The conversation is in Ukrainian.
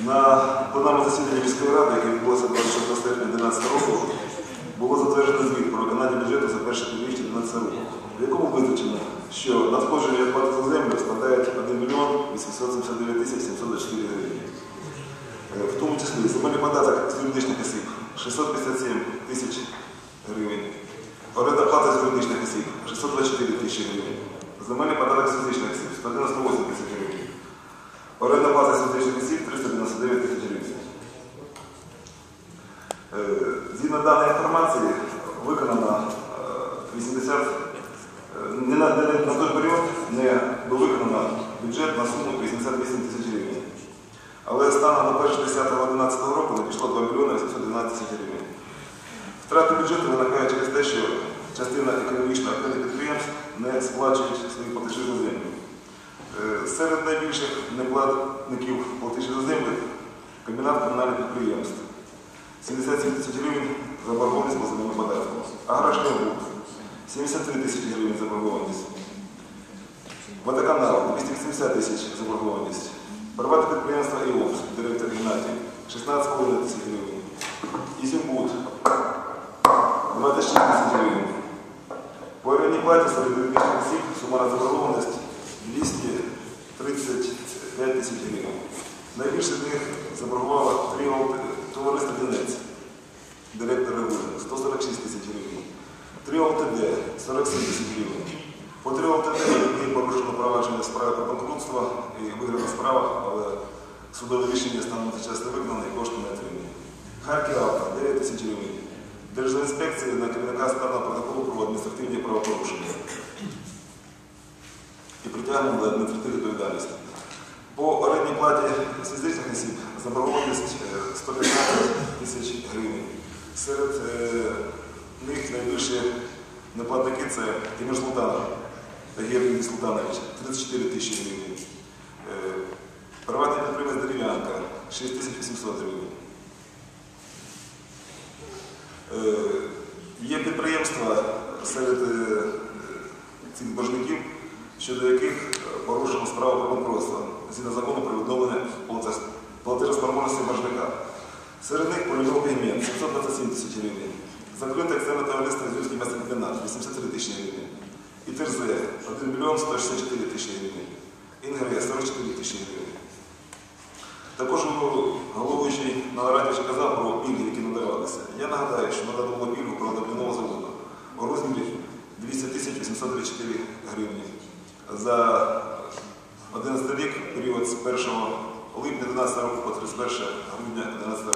На пленарному засіданні міської ради, яке відбулося 26 серпня 2011 року, було затверджено звіт про виконання бюджету за перше півріччя 2012 року, в якому визначено, що надходження від за землю складають 1 мільйон 879 тисяч 724 гривні. Е, В тому числі земельний податок з юридичних осіб 657 тисяч гривень. Оренда плата з юридичних осіб 624 тисячі гривень. Земельний податок з фізичних осіб 198 тисяч гривень. Оренда плата з фізичних осіб 399 тисяч гривень. Е, Згідно даної інформації, виконано е, 80, е, не на, не на той період не виконано бюджет на суму 88 тисяч гривень. Але станом на 1.10.11 року надійшло 2 мільйони 812 тисяч гривень. Втрати бюджету виникають через те, що частина економічно активних підприємств не сплачують свої платежі за землю. Е, Серед найбільших неплатників платежів за землю комбінат комунальних підприємств. 77 тисяч гривень заборгованість по земельному податку. Аграшнебуд 73 тисячі гривень заборгованість. Водоканал 280 тисяч заборгованість. Приватне підприємство ІОВС, директор Геннадій 16,5 тисяч гривень. Ізюмбуд 26 тисяч гривень. По орендній платі серед юридичних осіб сумарна заборгованість 235 тисяч гривень. Найбільше з них заборгувало три товариство Дінець, директор 146 тисяч гривень. Три ОТД 47 тисяч гривень. По три ОТД є порушено провадження справи про банкрутство і виграна справа, але судове рішення станом на цей час не виконане і кошти не отримані. Харків Авто 9 тисяч гривень. Держінспекції на керівника складного протоколу про адміністративні правопорушення і притягнення до відповідальності. По орендній платі з фізичних осіб заборгованість е, 115 тисяч гривень. Серед е, них найбільші неплатники це Тимір Султанов та Султанович 34 тисячі гривень. Е, Приватний підприємець Дерев'янка 6800 гривень. Е, Є підприємства серед е, цих боржників, щодо яких е, порушено справу про банкротство платежоспроможності боржника. Серед них полюбов пігмент 727 тисяч гривень. Закрите акціонне товариство Зюрський м'ясокомбінат 83 тисячі гривень. І ТРЗ 1 мільйон 164 тисячі гривень. ІНГР 44 тисячі гривень. Також головуючий на нараді вже казав про пільги, які надавалися. Я нагадаю, що надано було пільгу про водопільного заводу у розмірі 200 тисяч 834 гривні. За 11 рік, період з 1 липня 12 року по 31 грудня 2011